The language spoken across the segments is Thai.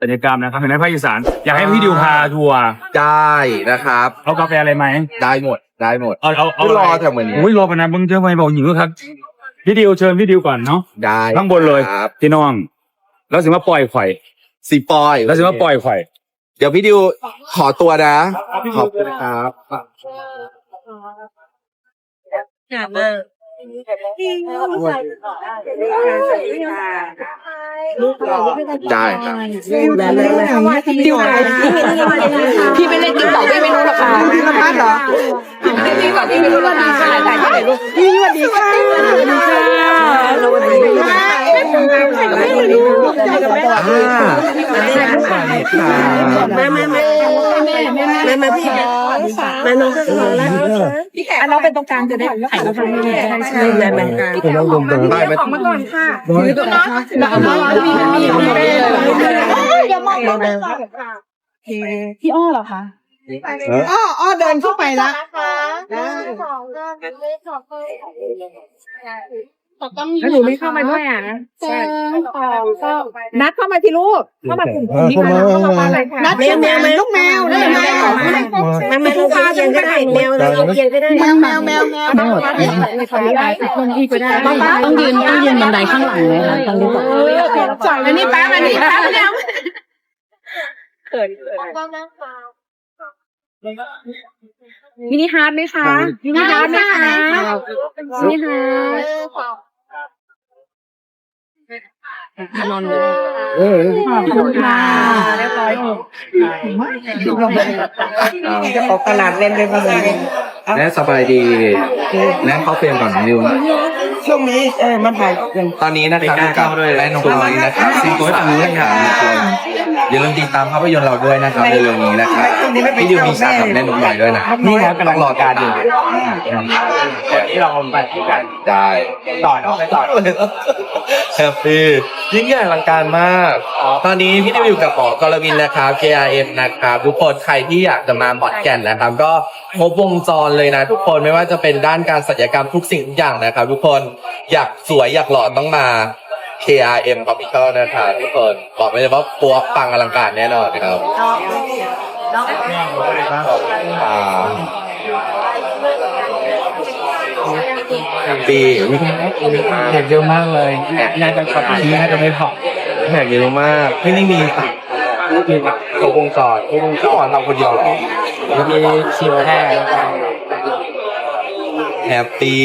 ศัลยกรรมนะครับในภาคอีสานอยากให้พี่ดิวพาทัวร์ได้นะครับ เอากาแฟอะไรไหมได้หมดได้หมดเอาเอาเอารออะไรแต่เหมือนนี้อุ้ยรอไปนะมึงเจอไปบอกหญิงครับพี่ดิวเชิญพี่ดิวก่อนเนาะได้ข้างบนเลยครับพี่น้อง แล้วสิมาปล่อยไข่สีปอย แล้วสิมาปล่อยไข่เดี๋ยวพี่ดิวขอตัวนะขอบคุณครับ หนานมากได้ครับดิวพี่ไม่เล่นติ๊กต็อกพี่ไม่รู้หรอกค่ะพี่ละพัดเหรอพี่ไม่เล่นติ๊กต็อกพี่ไม่รู้หรอกค่ะถ่ายถ่ายถ่ายรูปพี่สวัสดีค่ะสวัสดีค่ะ สวัสดีค่ะถ่ายกับแม่เลยลูกถ่ายกับแม่อ่าแม่แม่แม่แม่แม่แม่แม่พี่แม่น้องก็รอแล้วพี่แขกน้องเป็นตรงกลางจะได้ถ่ายรูปให้แม่ใช่แม่แม่พี่แขกของมาของมาก่อนค่ะถือตัวน้องแล้วก็มาพี่มีมีแม่อย่ามองแม่พี่อ้อเหรอคะอ้ออ้อเดินเข้าไปแล้ว แล้วหนูไม่เข้ามาด้วยอะใช่นัดเข้ามาที่ลูกเข้ามากลุ่มนี้ค่ะเข้ามาเลยค่ะนัดแมวแมวลูกแมวได้ไหมแม่แม่ลูกค้าเย็นก็ได้แมวเลยเย็นก็ได้แมวแมวแมวแมวขออนุญาตคนที่ก็ได้ต้องยืนต้องยืนบันไดข้างหลังเลยค่ะตอนนี้บอกอันนี้ป้าอันนี้ป้าแล้วเขินมินิฮาร์ดไหมคะมินิฮาร์ดไหมคะมินิฮาร์ด นอนขอบคุณค่ะเรียบร้อยจะออกตลาดเล่นเลยมาเลยแน่สบายดีแน่เข้าเฟรมก่อนนิวนะช่วงนี้เออมันถ่ายกันตอนนี้นะครับกับแม่นงน้อยนะครับซิงโก้ฝั่งนู้นนะครับ อย่าลืมติดตามภาพยนตร์เราด้วยนะครับเร็วๆนี้นะครับพี่ดิวมีฉากกับแม่นงน้อยด้วยนะนี่ครับกำลังรอการอยู่ที่เราไปกันได้ต่อเนาะไปต่อแฮปปี้ยิ่งใหญ่อลังการมาก ตอนนี้พี่ดิวอยู่กับหมอกรวินนะครับ KRM นะครับทุกคนใครที่อยากจะมาบอดแก่นนะครับ ก็ครบวงจรเลยนะ ทุกคนไม่ว่าจะเป็นด้านการศัลยกรรมทุกสิ่งทุกอย่างนะครับ ทุกคนอยากสวยอยากหล่อต้องมา KRM Hospital นะครับทุกคนบอกไม่เลยว่าปัวปังอลังการแน่นอนครับอ่าปีแขกเยอะมากเลยน่าจะช็อตนี้น่าจะไม่พอแขกเยอะมากที่นี่มีครบวงจรครบวงจรเราคนเดียวเหรอแล้วมีคิวแห้งแฮปปี้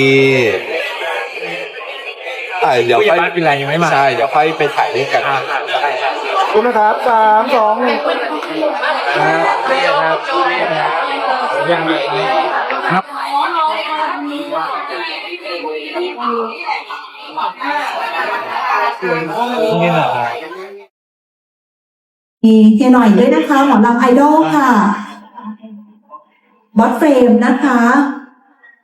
อะเดี๋ยวผู้ใหญ่ค่อยบ้านเป็นไรยังไม่มา ใช่เดี๋ยวค่อยไปถ่ายด้วยกันคุณนะครับสามสองยังครับนี่แหละมีเฮียหน่อยด้วยนะคะหมอลำไอดอลค่ะ บอสเฟรมนะคะ